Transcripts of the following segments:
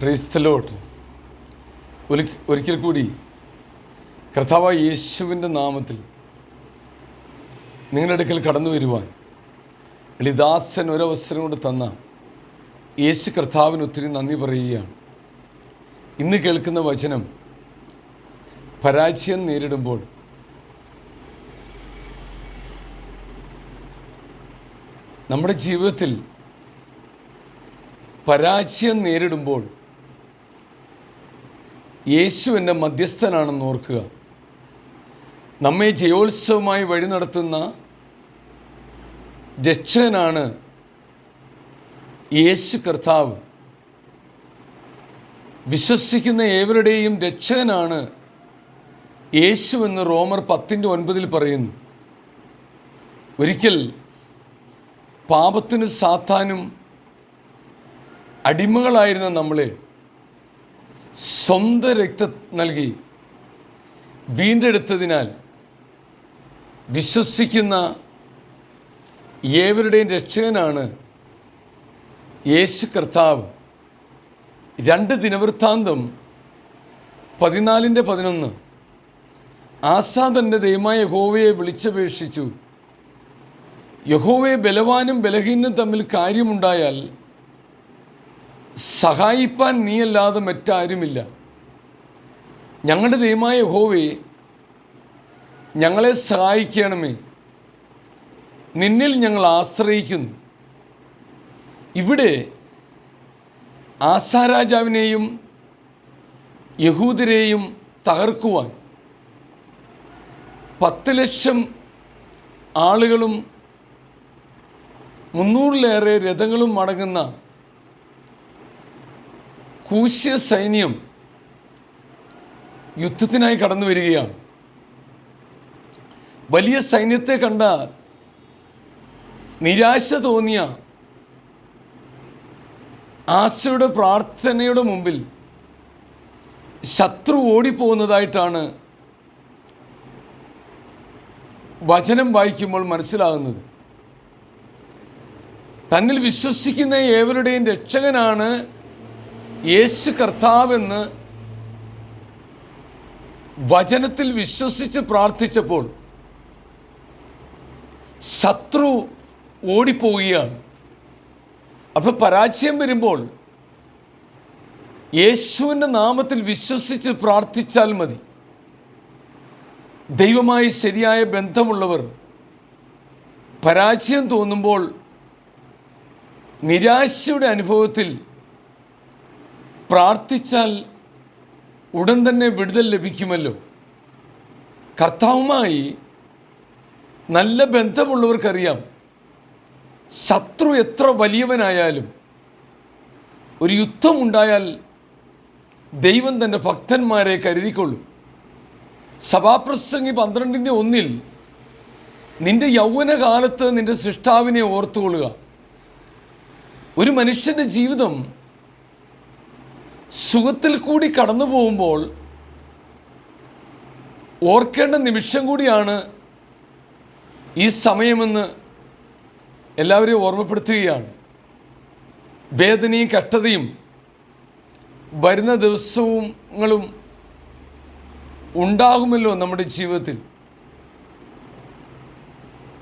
ക്രൈസ്തലോട്ട് ഒരിക്കൽ കൂടി കർത്താവ് യേശുവിന്റെ നാമത്തിൽ നിങ്ങളുടെ അടുക്കൽ കടന്നു വരുവാൻ ലളിദാസൻ ഒരവസരം കൊണ്ട് തന്ന യേശു കർത്താവിന് ഒത്തിരി നന്ദി പറയുകയാണ്. ഇന്ന് കേൾക്കുന്ന വചനം പരാജയം നേരിടുമ്പോൾ നമ്മുടെ ജീവിതത്തിൽ പരാജയം നേരിടുമ്പോൾ യേശു എന്റെ മധ്യസ്ഥനാണെന്ന് ഓർക്കുക. നമ്മെ ജയോത്സവമായി വഴി നടത്തുന്ന രക്ഷകനാണ് യേശു കർത്താവ്. വിശ്വസിക്കുന്ന ഏവരുടെയും രക്ഷകനാണ് യേശു എന്ന് റോമർ പത്തിന്റെ ഒൻപതിൽ പറയുന്നു. ഒരിക്കൽ പാപത്തിന് സാത്താനും അടിമകളായിരുന്ന നമ്മളെ സ്വന്തം രക്തം നൽകി വീണ്ടെടുത്തതിനാൽ വിശ്വസിക്കുന്ന ഏവരുടെയും രക്ഷകനാണ് യേശു കർത്താവ്. രണ്ട് ദിനവൃത്താന്തം പതിനാലിന്റെ പതിനൊന്ന്. ആസാ തന്റെ ദൈവമായ യഹോവയെ വിളിച്ചപേക്ഷിച്ചു. യഹോവയെ ബലവാനും ബലഹീനും തമ്മിൽ കാര്യമുണ്ടായാൽ സഹായിപ്പാൻ നീയല്ലാതെ മറ്റാരുമില്ല. ഞങ്ങളുടെ ദൈവമായ ഹോവേ ഞങ്ങളെ സഹായിക്കണമേ. നിന്നിൽ ഞങ്ങൾ ആശ്രയിക്കുന്നു. ഇവിടെ ആസാരാജാവിനെയും യഹൂദരെയും തകർക്കുവാൻ പത്ത് ലക്ഷം ആളുകളും മുന്നൂറിലേറെ രഥങ്ങളും അടങ്ങുന്ന കൂശ്യ സൈന്യം യുദ്ധത്തിനായി കടന്നു വരികയാണ്. വലിയ സൈന്യത്തെ കണ്ട നിരാശ തോന്നിയ ആശയുടെ പ്രാർത്ഥനയുടെ മുമ്പിൽ ശത്രു ഓടിപ്പോകുന്നതായിട്ടാണ് വചനം വായിക്കുമ്പോൾ മനസ്സിലാകുന്നത്. തന്നിൽ വിശ്വസിക്കുന്ന ഏവരുടെയും രക്ഷകനാണ് യേശു കർത്താവെന്ന് വചനത്തിൽ വിശ്വസിച്ച് പ്രാർത്ഥിച്ചപ്പോൾ ശത്രു ഓടിപ്പോവുകയാണ്. അപ്പോൾ പരാജയം വരുമ്പോൾ യേശുവിന്റെ നാമത്തിൽ വിശ്വസിച്ച് പ്രാർത്ഥിച്ചാൽ മതി. ദൈവമായി ശരിയായ ബന്ധമുള്ളവർ പരാജയം തോന്നുമ്പോൾ നിരാശയുടെ അനുഭവത്തിൽ പ്രാർത്ഥിച്ചാൽ ഉടൻ തന്നെ വിടുതൽ ലഭിക്കുമല്ലോ. കർത്താവുമായി നല്ല ബന്ധമുള്ളവർക്കറിയാം. ശത്രു എത്ര വലിയവനായാലും ഒരു യുദ്ധമുണ്ടായാൽ ദൈവം തന്റെ ഭക്തന്മാരെ കരുതിക്കൊള്ളും. സഭാപ്രസംഗി പന്ത്രണ്ടിന്റെ ഒന്നിൽ നിന്റെ യൗവനകാലത്ത് നിന്റെ സൃഷ്ടാവിനെ ഓർത്തുകൊള്ളുക. ഒരു മനുഷ്യന്റെ ജീവിതം സുഖത്തിൽ കൂടി കടന്നു പോകുമ്പോൾ ഓർക്കേണ്ട നിമിഷം കൂടിയാണ് ഈ സമയമെന്ന് എല്ലാവരെയും ഓർമ്മപ്പെടുത്തുകയാണ്. വേദനയും കഷ്ടതയും വരുന്ന ദിവസങ്ങളും ഉണ്ടാകുമല്ലോ നമ്മുടെ ജീവിതത്തിൽ.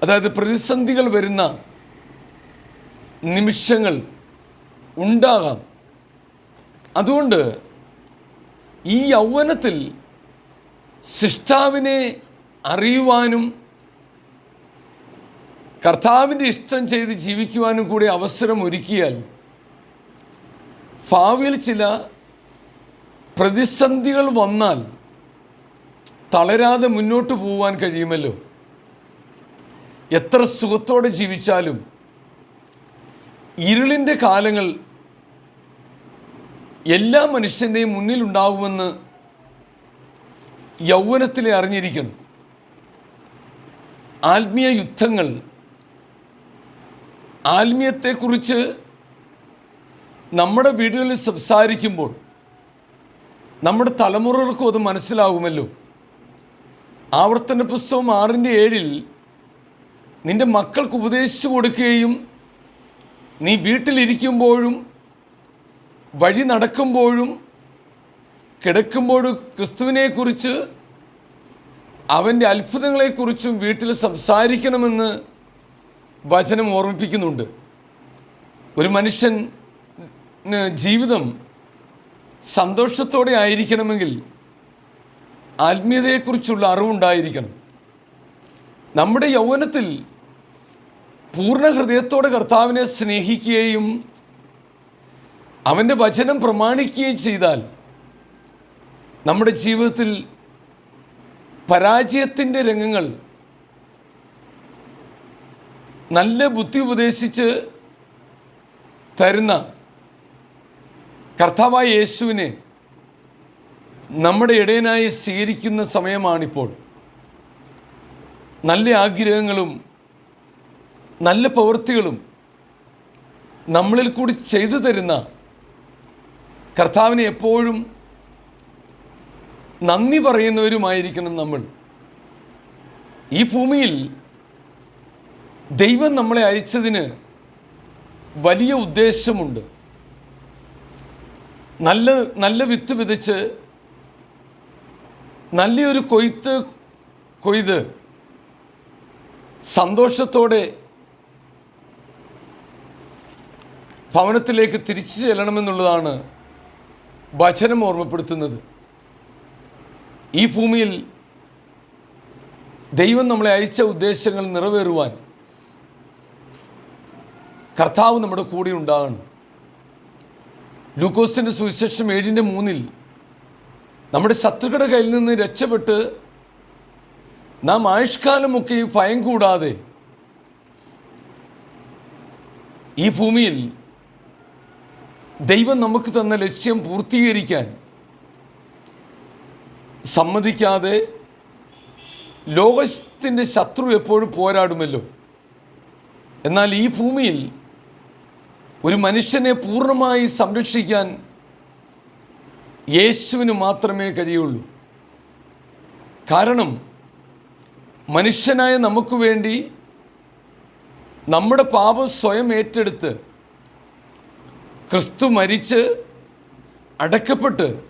അതായത് പ്രതിസന്ധികൾ വരുന്ന നിമിഷങ്ങൾ ഉണ്ടാകാം. അതുകൊണ്ട് ഈ യൗവനത്തിൽ സിഷ്ടാവിനെ അറിയുവാനും കർത്താവിന്റെ ഇഷ്ടം ചെയ്ത് ജീവിക്കുവാനും കൂടി അവസരം ഒരുക്കിയാൽ ഭാവിയിൽ ചില പ്രതിസന്ധികൾ വന്നാൽ തളരാതെ മുന്നോട്ട് പോകാൻ കഴിയുമല്ലോ. എത്ര സുഖത്തോടെ ജീവിച്ചാലും ഇരുളിന്റെ കാലങ്ങൾ എല്ലാ മനുഷ്യന്റെയും മുന്നിലുണ്ടാകുമെന്ന് യൗവനത്തിലെ അറിഞ്ഞിരിക്കുന്നു ആത്മീയ യുദ്ധങ്ങൾ ആത്മീയത്തെക്കുറിച്ച് നമ്മുടെ വീടുകളിൽ സംസാരിക്കുമ്പോൾ നമ്മുടെ തലമുറകൾക്കും അത് മനസ്സിലാകുമല്ലോ ആവർത്തന പുസ്തകം ആറിന്റെ ഏഴിൽ നിന്റെ മക്കൾക്ക് ഉപദേശിച്ചു കൊടുക്കുകയും നീ വീട്ടിലിരിക്കുമ്പോഴും വഴി നടക്കുമ്പോഴും കിടക്കുമ്പോഴും ക്രിസ്തുവിനെക്കുറിച്ച് അവന്റെ അത്ഭുതങ്ങളെക്കുറിച്ചും വീട്ടിൽ സംസാരിക്കണമെന്ന് വചനം ഓർമ്മിപ്പിക്കുന്നുണ്ട്. ഒരു മനുഷ്യൻ ജീവിതം സന്തോഷത്തോടെ ആയിരിക്കണമെങ്കിൽ ആത്മീയതയെക്കുറിച്ചുള്ള അറിവുണ്ടായിരിക്കണം. നമ്മുടെ യൗവനത്തിൽ പൂർണ ഹൃദയത്തോടെ കർത്താവിനെ സ്നേഹിക്കുകയും അവന്റെ വചനം പ്രമാണിക്കുകയും ചെയ്താൽ നമ്മുടെ ജീവിതത്തിൽ പരാജയത്തിന്റെ രംഗങ്ങൾ നല്ല ബുദ്ധി ഉപദേശിച്ച് തരുന്ന കർത്താവായ യേശുവിനെ നമ്മുടെ ഇടയനായി സ്വീകരിക്കുന്ന സമയമാണിപ്പോൾ. നല്ല ആഗ്രഹങ്ങളും നല്ല പ്രവൃത്തികളും നമ്മളിൽ കൂടി ചെയ്തു തരുന്ന കർത്താവിനെ എപ്പോഴും നന്ദി പറയുന്നവരുമായിരിക്കണം നമ്മൾ. ഈ ഭൂമിയിൽ ദൈവം നമ്മളെ അയച്ചതിന് വലിയ ഉദ്ദേശമുണ്ട്. നല്ല നല്ല വിത്ത് വിതച്ച് നല്ലൊരു കൊയ്ത്ത് കൊയ്ത് സന്തോഷത്തോടെ ഭവനത്തിലേക്ക് തിരിച്ചു ചെല്ലണമെന്നുള്ളതാണ് വചനം ഓർമ്മപ്പെടുത്തുന്നത്. ഈ ഭൂമിയിൽ ദൈവം നമ്മളെ അയച്ച ഉദ്ദേശങ്ങൾ നിറവേറുവാൻ കർത്താവ് നമ്മുടെ കൂടെ ഉണ്ടാകണം. ലൂക്കോസിന്റെ സുവിശേഷം ഏഴിന്റെ മൂന്നിൽ നമ്മുടെ ശത്രുക്കളുടെ കയ്യിൽ നിന്ന് രക്ഷപ്പെട്ട് നാം ആയുഷ്കാലമൊക്കെ ഭയം കൂടാതെ ഈ ഭൂമിയിൽ ദൈവം നമുക്ക് തന്ന ലക്ഷ്യം പൂർത്തീകരിക്കാൻ സമ്മതിക്കാതെ ലോകത്തിന്റെ ശത്രു എപ്പോഴും പോരാടുമല്ലോ. എന്നാൽ ഈ ഭൂമിയിൽ ഒരു മനുഷ്യനെ പൂർണമായി സംരക്ഷിക്കാൻ യേശുവിന് മാത്രമേ കഴിയുള്ളൂ. കാരണം മനുഷ്യനായ നമുക്ക് വേണ്ടി നമ്മുടെ പാപം സ്വയം ഏറ്റെടുത്ത് ക്രിസ്തു മരിച്ച് അടക്കപ്പെട്ട്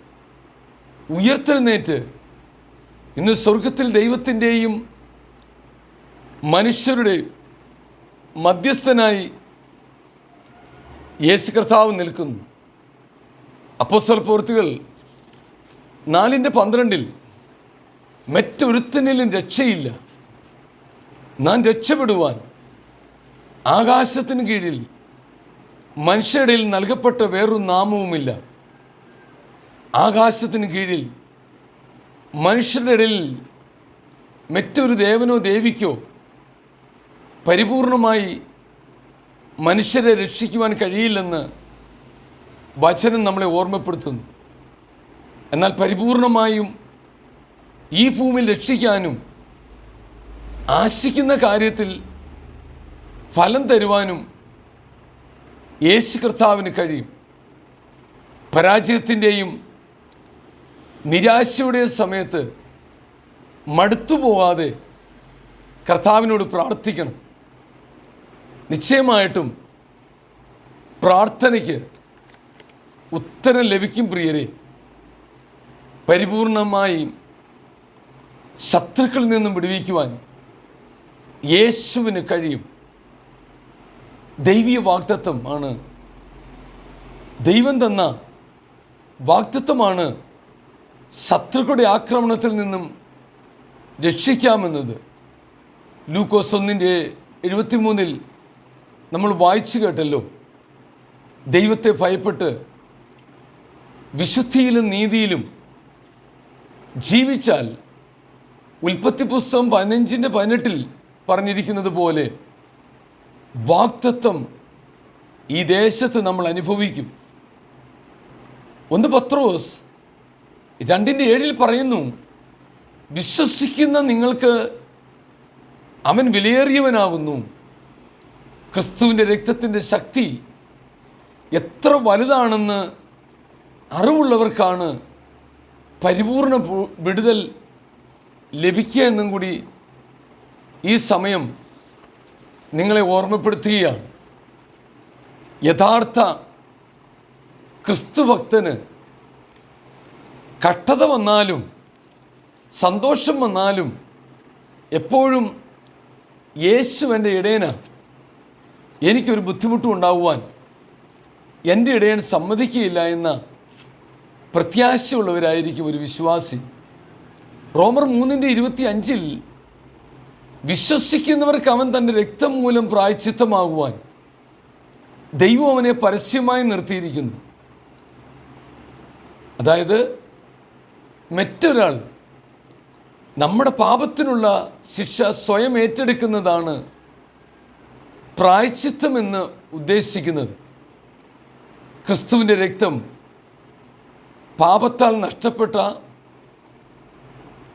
ഉയർത്തെഴുന്നേറ്റ് ഇന്ന് സ്വർഗത്തിൽ ദൈവത്തിന്റെയും മനുഷ്യരുടെ മധ്യസ്ഥനായി യേശു കർത്താവ് നിൽക്കുന്നു. അപ്പോസ്തല പ്രവൃത്തികൾ നാലിന്റെ പന്ത്രണ്ടിൽ മറ്റൊരുത്തനിലും രക്ഷയില്ല. നാം രക്ഷപ്പെടുവാൻ ആകാശത്തിന് കീഴിൽ മനുഷ്യരുടെ നൽകപ്പെട്ട വേറൊരു നാമവുമില്ല. ആകാശത്തിന് കീഴിൽ മനുഷ്യരുടെ ഇടയിൽ മറ്റൊരു ദേവനോ ദേവിക്കോ പരിപൂർണമായി മനുഷ്യരെ രക്ഷിക്കുവാൻ കഴിയില്ലെന്ന് വചനം നമ്മളെ ഓർമ്മപ്പെടുത്തുന്നു. എന്നാൽ പരിപൂർണമായും ഈ ഭൂമിയിൽ രക്ഷിക്കാനും ആശിക്കുന്ന കാര്യത്തിൽ ഫലം തരുവാനും യേശു കർത്താവിന് കഴിയും. പരാജയത്തിന്റെയും നിരാശയുടെയും സമയത്ത് മടുത്തു പോകാതെ കർത്താവിനോട് പ്രാർത്ഥിക്കണം. നിശ്ചയമായിട്ടും പ്രാർത്ഥനയ്ക്ക് ഉത്തരം ലഭിക്കും പ്രിയരെ. പരിപൂർണമായി ശത്രുക്കളിൽ നിന്നും വിടുവിക്കുവാൻ യേശുവിന് കഴിയും. ദൈവീയ വാഗ്ദത്വം ആണ്. ദൈവം തന്ന വാഗ്ദത്വമാണ് ശത്രുക്കളുടെ ആക്രമണത്തിൽ നിന്നും രക്ഷിക്കാമെന്നത്. ലൂക്കോസ് ഒന്നിന്റെ എഴുപത്തിമൂന്നിൽ നമ്മൾ വായിച്ചു കേട്ടല്ലോ. ദൈവത്തെ ഭയപ്പെട്ട് വിശുദ്ധിയിലും നീതിയിലും ജീവിച്ചാൽ ഉൽപ്പത്തി പുസ്തകം പതിനഞ്ചിന്റെ പതിനെട്ടിൽ പറഞ്ഞിരിക്കുന്നത് പോലെ വാക്തത്വം ഈ ദേശത്ത് നമ്മൾ അനുഭവിക്കും. ഒന്ന് പത്രോസ് രണ്ടിന്റെ ഏഴിൽ പറയുന്നു വിശ്വസിക്കുന്ന നിങ്ങൾക്ക് അവൻ വിലയേറിയവനാകുന്നു ക്രിസ്തുവിന്റെ രക്തത്തിന്റെ ശക്തി എത്ര വലുതാണെന്ന് അറിവുള്ളവർക്കാണ് പരിപൂർണ വിടുതൽ ലഭിക്കുക എന്നും കൂടി ഈ സമയം നിങ്ങളെ ഓർമ്മപ്പെടുത്തുകയാണ്. യഥാർത്ഥ ക്രിസ്തുഭക്തന് കഷ്ടത വന്നാലും സന്തോഷം വന്നാലും എപ്പോഴും യേശു എന്റെ ഇടയന. എനിക്കൊരു ബുദ്ധിമുട്ടും ഉണ്ടാവുവാൻ എന്റെ ഇടയൻ സമ്മതിക്കുകയില്ല എന്ന പ്രത്യാശയുള്ളവരായിരിക്കും ഒരു വിശ്വാസി. റോമർ മൂന്നിന്റെ ഇരുപത്തി അഞ്ചിൽ വിശ്വസിക്കുന്നവർക്ക് അവൻ തന്റെ രക്തം മൂലം പ്രായച്ചിത്തമാകുവാൻ ദൈവം അവനെ പരസ്യമായി നിർത്തിയിരിക്കുന്നു. അതായത് മറ്റൊരാൾ നമ്മുടെ പാപത്തിനുള്ള ശിക്ഷ സ്വയം ഏറ്റെടുക്കുന്നതാണ് പ്രായച്ചിത്തമെന്ന് ഉദ്ദേശിക്കുന്നത്. ക്രിസ്തുവിന്റെ രക്തം പാപത്താൽ നഷ്ടപ്പെട്ട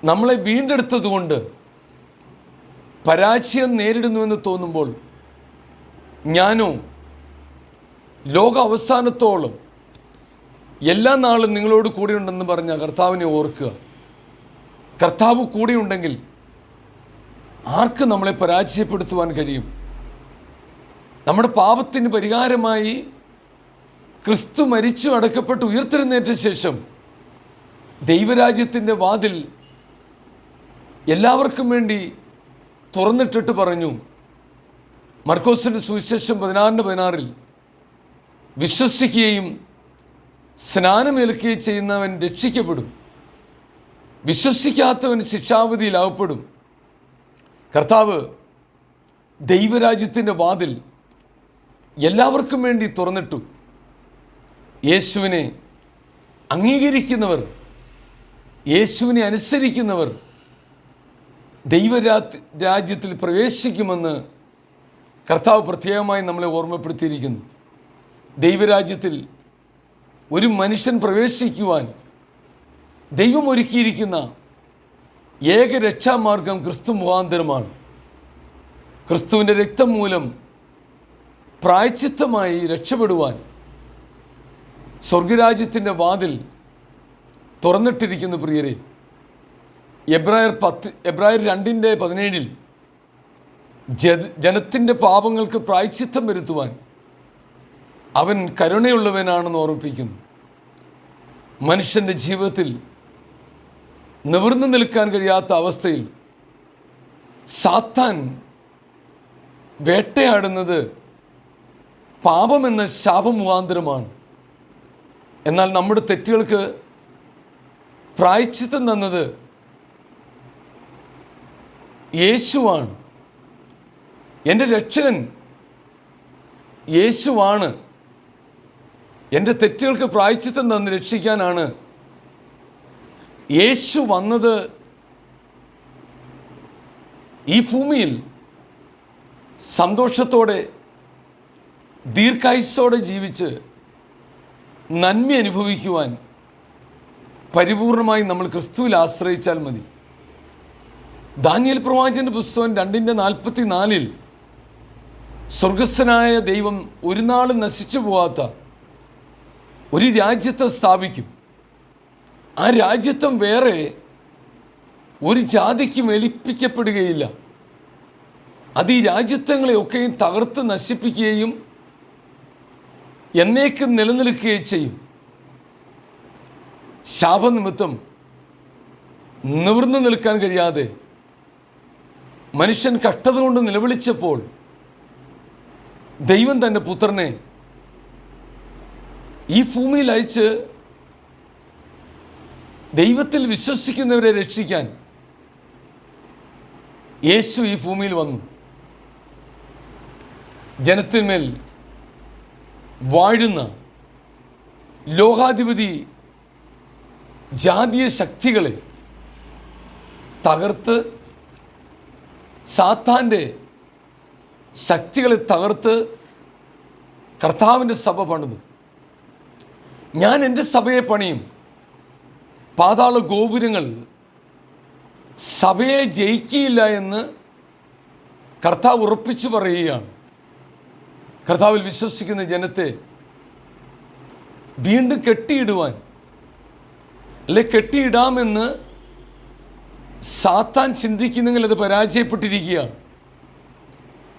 നമ്മളെ വീണ്ടെടുത്തതുകൊണ്ട് പരാജയം നേരിടുന്നുവെന്ന് തോന്നുമ്പോൾ ഞാനോ ലോക അവസാനത്തോളം എല്ലാ നാളും നിങ്ങളോട് കൂടെ ഉണ്ടെന്ന് പറഞ്ഞ കർത്താവിനെ ഓർക്കുക. കർത്താവ് കൂടെയുണ്ടെങ്കിൽ ആർക്ക് നമ്മളെ പരാജയപ്പെടുത്തുവാൻ കഴിയും? നമ്മുടെ പാപത്തിന് പരിഹാരമായി ക്രിസ്തു മരിച്ചു അടക്കപ്പെട്ട് ഉയർത്തെഴുന്നേറ്റ ശേഷം ദൈവരാജ്യത്തിന്റെ വാതിൽ എല്ലാവർക്കും വേണ്ടി തുറന്നിട്ടിട്ട് പറഞ്ഞു. മർക്കോസിന്റെ സുവിശേഷം പതിനാറിന്റെ പതിനാറിൽ വിശ്വസിക്കുകയും സ്നാനമേൽക്കുകയും ചെയ്യുന്നവൻ രക്ഷിക്കപ്പെടും. വിശ്വസിക്കാത്തവൻ ശിക്ഷാവധിയിലാവപ്പെടും. കർത്താവ് ദൈവരാജ്യത്തിന്റെ വാതിൽ എല്ലാവർക്കും വേണ്ടി തുറന്നിട്ടു. യേശുവിനെ അംഗീകരിക്കുന്നവർ യേശുവിനെ അനുസരിക്കുന്നവർ ദൈവരാ രാജ്യത്തിൽ പ്രവേശിക്കുമെന്ന് കർത്താവ് പ്രത്യേകമായി നമ്മളെ ഓർമ്മപ്പെടുത്തിയിരിക്കുന്നു. ദൈവരാജ്യത്തിൽ ഒരു മനുഷ്യൻ പ്രവേശിക്കുവാൻ ദൈവം ഒരുക്കിയിരിക്കുന്ന ഏക രക്ഷാമാർഗം ക്രിസ്തു മുഖാന്തരമാണ്. ക്രിസ്തുവിന്റെ രക്തം മൂലം പ്രായച്ചിത്തമായി രക്ഷപ്പെടുവാൻ സ്വർഗരാജ്യത്തിന്റെ വാതിൽ തുറന്നിട്ടിരിക്കുന്നു പ്രിയരെ. എബ്രായർ പത്ത് എബ്രായർ രണ്ടിന്റെ പതിനേഴിൽ ജന ജനത്തിന്റെ പാപങ്ങൾക്ക് പ്രായച്ചിത്തം വരുത്തുവാൻ അവൻ കരുണയുള്ളവനാണെന്ന് ഓർമ്മിപ്പിക്കുന്നു. മനുഷ്യന്റെ ജീവിതത്തിൽ നിവർന്നു നിൽക്കാൻ കഴിയാത്ത അവസ്ഥയിൽ സാത്താൻ വേട്ടയാടുന്നത് പാപമെന്ന ശാപമുഖാന്തരമാണ്. എന്നാൽ നമ്മുടെ തെറ്റുകൾക്ക് പ്രായച്ചിത്തം തന്നത് യേശുവാണ്. എന്റെ രക്ഷകൻ യേശുവാണ്. എന്റെ തെറ്റുകൾക്ക് പ്രായച്ചിത്തം തന്ന് രക്ഷിക്കാനാണ്. യേശു വന്നത് ഈ ഭൂമിയിൽ സന്തോഷത്തോടെ ദീർഘായുസ്സോടെ ജീവിച്ച് നന്മ അനുഭവിക്കുവാൻ പരിപൂർണമായി നമ്മൾ ക്രിസ്തുവിൽ ആശ്രയിച്ചാൽ മതി. ദാനിയൽ പ്രവാചന്റെ പുസ്തകം രണ്ടിന്റെ നാൽപ്പത്തി നാലിൽ സ്വർഗസ്വനായ ദൈവം ഒരു നാളും നശിച്ചു പോവാത്ത ഒരു രാജ്യത്തെ സ്ഥാപിക്കും. ആ രാജ്യത്വം വേറെ ഒരു ജാതിക്കും എലിപ്പിക്കപ്പെടുകയില്ല അത് ഈ രാജ്യത്വങ്ങളെയൊക്കെയും തകർത്ത് നശിപ്പിക്കുകയും എന്നേക്കും നിലനിൽക്കുകയും ചെയ്യും. ശാപനിമിത്തം നിവർന്നു നിൽക്കാൻ കഴിയാതെ മനുഷ്യൻ കഷ്ടത കൊണ്ട് നിലവിളിച്ചപ്പോൾ ദൈവം തന്റെ പുത്രനെ ഈ ഭൂമിയിൽ അയച്ച് ദൈവത്തിൽ വിശ്വസിക്കുന്നവരെ രക്ഷിക്കാൻ യേശു ഈ ഭൂമിയിൽ വന്നു. ജനത്തിന്മേൽ വാഴുന്ന ലോകാധിപതി ജാതീയ ശക്തികളെ തകർത്ത് സാത്താന്റെ ശക്തികളെ തകർത്ത് കർത്താവിന്റെ സഭ പണിതു. ഞാൻ എന്റെ സഭയെ പണിയും. പാതാള ഗോപുരങ്ങൾ സഭയെ ജയിക്കുകയില്ല എന്ന് കർത്താവ് ഉറപ്പിച്ചു പറയുകയാണ്. കർത്താവിൽ വിശ്വസിക്കുന്ന ജനത്തെ വീണ്ടും കെട്ടിയിടുവാൻ അല്ലെ കെട്ടിയിടാമെന്ന് സാത്താൻ ചിന്തിക്കുന്നെങ്കിൽ അത് പരാജയപ്പെട്ടിരിക്കുകയാണ്.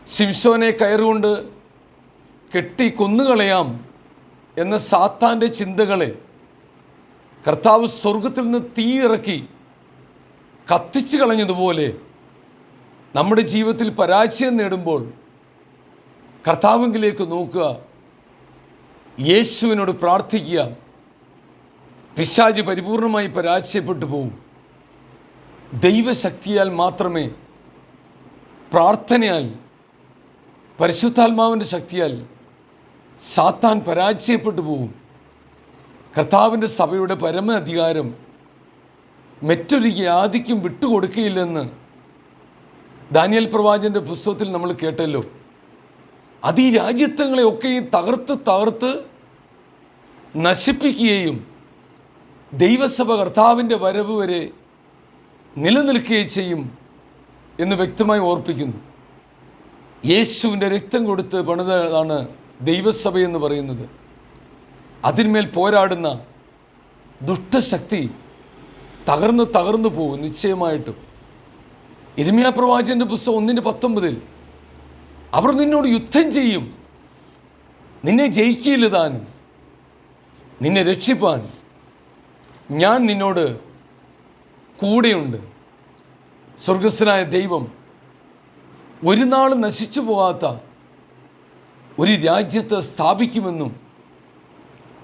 ശിംശോനെ കയറുകൊണ്ട് കെട്ടി കൊന്നുകളയാം എന്ന സാത്താന്റെ ചിന്തകളെ കർത്താവ് സ്വർഗത്തിൽ നിന്ന് തീ ഇറക്കി കത്തിച്ചു കളഞ്ഞതുപോലെ നമ്മുടെ ജീവിതത്തിൽ പരാജയം നേടുമ്പോൾ കർത്താവിങ്കിലേക്ക് നോക്കുക. യേശുവിനോട് പ്രാർത്ഥിക്കുക. പിശാജ് പരിപൂർണമായി പരാജയപ്പെട്ടു പോകും ദൈവശക്തിയാൽ മാത്രമേ പ്രാർത്ഥനയാൽ പരിശുദ്ധാത്മാവിന്റെ ശക്തിയാൽ സാത്താൻ പരാജയപ്പെട്ടു പോകും കർത്താവിന്റെ സഭയുടെ പരമ അധികാരം മറ്റൊരു യാതിക്കും വിട്ടുകൊടുക്കുകയില്ലെന്ന് ദാനിയൽ പ്രവാചന്റെ പുസ്തകത്തിൽ നമ്മൾ കേട്ടല്ലോ. അത് ഈ രാജ്യത്വങ്ങളെയൊക്കെയും തകർത്ത് തകർത്ത് നശിപ്പിക്കുകയും ദൈവസഭ കർത്താവിന്റെ വരവ് വരെ നിലനിൽക്കുകയും ചെയ്യും എന്ന് വ്യക്തമായി ഓർപ്പിക്കുന്നു. യേശുവിന്റെ രക്തം കൊടുത്ത് പണിതാണ് ദൈവസഭയെന്ന് പറയുന്നത്. അതിന്മേൽ പോരാടുന്ന ദുഷ്ടശക്തി തകർന്ന് തകർന്നു പോകും നിശ്ചയമായിട്ടും. ഇരമ്യ പ്രവാചന്റെ പുസ്തകം ഒന്നിന്റെ പത്തൊമ്പതിൽ അവർ നിന്നോട് യുദ്ധം ചെയ്യും നിന്നെ ജയിക്കില്ല താനും നിന്നെ രക്ഷിപ്പാൻ. ഞാൻ നിന്നോട് കൂടെയുണ്ട്. സ്വർഗസ്വനായ ദൈവം ഒരു നാൾ നശിച്ചു പോകാത്ത ഒരു രാജ്യത്തെ സ്ഥാപിക്കുമെന്നും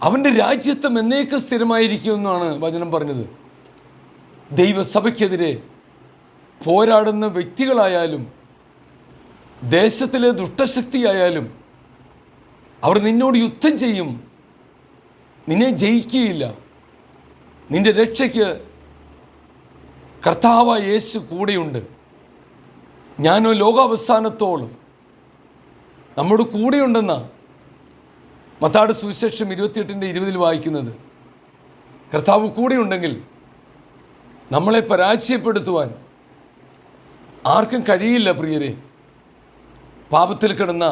അവന്റെ രാജ്യത്വം എന്നേക്ക് സ്ഥിരമായിരിക്കുമെന്നാണ് വചനം പറഞ്ഞത്. ദൈവസഭയ്ക്കെതിരെ പോരാടുന്ന വ്യക്തികളായാലും ദേശത്തിലെ ദുഷ്ടശക്തിയായാലും അവർ നിന്നോട് യുദ്ധം ചെയ്യും. നിന്നെ ജയിക്കുകയില്ല. നിന്റെ രക്ഷയ്ക്ക് കർത്താവായ യേശു കൂടെയുണ്ട്. ഞാനോ ലോകാവസാനത്തോളം നമ്മോട് കൂടെയുണ്ടെന്ന മത്താട് സുവിശേഷം ഇരുപത്തിയെട്ടിന്റെ ഇരുപതിൽ വായിക്കുന്നത്. കർത്താവ് കൂടെയുണ്ടെങ്കിൽ നമ്മളെ പരാജയപ്പെടുത്തുവാൻ ആർക്കും കഴിയില്ല പ്രിയരെ. പാപത്തിൽ കിടന്ന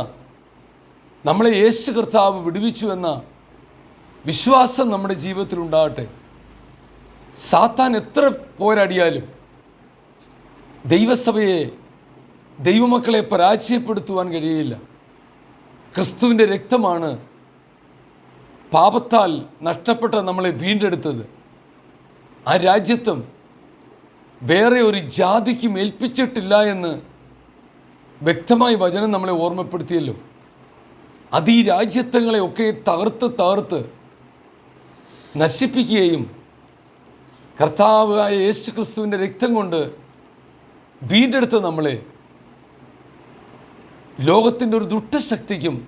നമ്മളെ യേശു കർത്താവ് വിടുവിച്ചു എന്ന വിശ്വാസം നമ്മുടെ ജീവിതത്തിൽ ഉണ്ടാകട്ടെ. സാത്താൻ എത്ര പോരാടിയാലും ദൈവസഭയെ ദൈവമക്കളെ പരാജയപ്പെടുത്തുവാൻ കഴിയില്ല. ക്രിസ്തുവിന്റെ രക്തമാണ് പാപത്താൽ നഷ്ടപ്പെട്ട നമ്മളെ വീണ്ടെടുത്തത്. ആ രാജ്യത്വം വേറെ ഒരു ജാതിക്ക് മേൽപ്പിച്ചിട്ടില്ല എന്ന് വ്യക്തമായി വചനം നമ്മളെ ഓർമ്മപ്പെടുത്തിയല്ലോ. അത് ഈ രാജ്യത്വങ്ങളെ ഒക്കെ തകർത്ത് തകർത്ത് നശിപ്പിക്കുകയും കർത്താവായ യേശു ക്രിസ്തുവിന്റെ രക്തം കൊണ്ട് വീണ്ടെടുത്ത് നമ്മളെ ലോകത്തിന്റെ ഒരു ദുഷ്ടശക്തിക്കും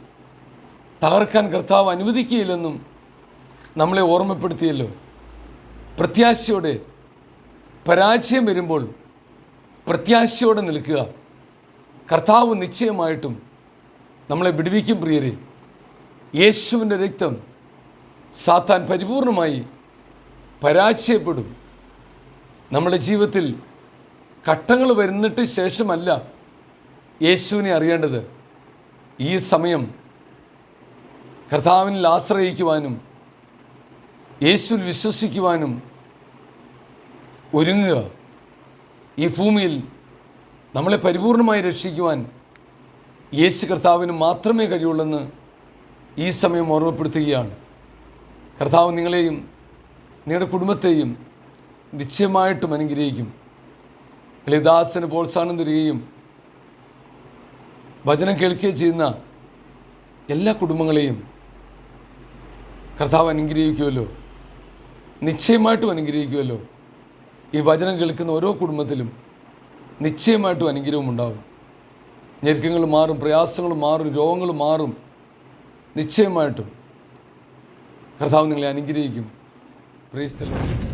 തകർക്കാൻ കർത്താവ് അനുവദിക്കുകയില്ലെന്നും നമ്മളെ ഓർമ്മപ്പെടുത്തിയല്ലോ. പ്രത്യാശയോടെ പരാജയം വരുമ്പോൾ പ്രത്യാശയോടെ നിൽക്കുക. കർത്താവ് നിശ്ചയമായിട്ടും നമ്മളെ വിടുവിക്കും പ്രിയരെ. യേശുവിന്റെ രക്തം സാത്താൻ പരിപൂർണമായി പരാജയപ്പെടും. നമ്മുടെ ജീവിതത്തിൽ ഘട്ടങ്ങൾ വരുന്നിട്ട് ശേഷമല്ല യേശുവിനെ അറിയേണ്ടത്. ഈ സമയം കർത്താവിനിൽ ആശ്രയിക്കുവാനും യേശുവിൽ വിശ്വസിക്കുവാനും ഒരുങ്ങുക. ഈ ഭൂമിയിൽ നമ്മളെ പരിപൂർണമായി രക്ഷിക്കുവാൻ യേശു കർത്താവിന് മാത്രമേ കഴിയുള്ളെന്ന് ഈ സമയം ഓർമ്മപ്പെടുത്തുകയാണ്. കർത്താവ് നിങ്ങളെയും നിങ്ങളുടെ കുടുംബത്തെയും നിശ്ചയമായിട്ടും അനുഗ്രഹിക്കും. ലളിദാസന് പ്രോത്സാഹനം തരികയും വചനം കേൾക്കുകയും ചെയ്യുന്ന എല്ലാ കുടുംബങ്ങളെയും കർത്താവ് അനുഗ്രഹിക്കുമല്ലോ നിശ്ചയമായിട്ടും അനുഗ്രഹിക്കുമല്ലോ ഈ വചനം കേൾക്കുന്ന ഓരോ കുടുംബത്തിലും നിശ്ചയമായിട്ടും അനുഗ്രഹം ഉണ്ടാവും. ഞെരുക്കങ്ങൾ മാറും പ്രയാസങ്ങൾ മാറും രോഗങ്ങൾ മാറും. നിശ്ചയമായിട്ടും കർത്താവ് നിങ്ങളെ അനുഗ്രഹിക്കും. Praise the Lord.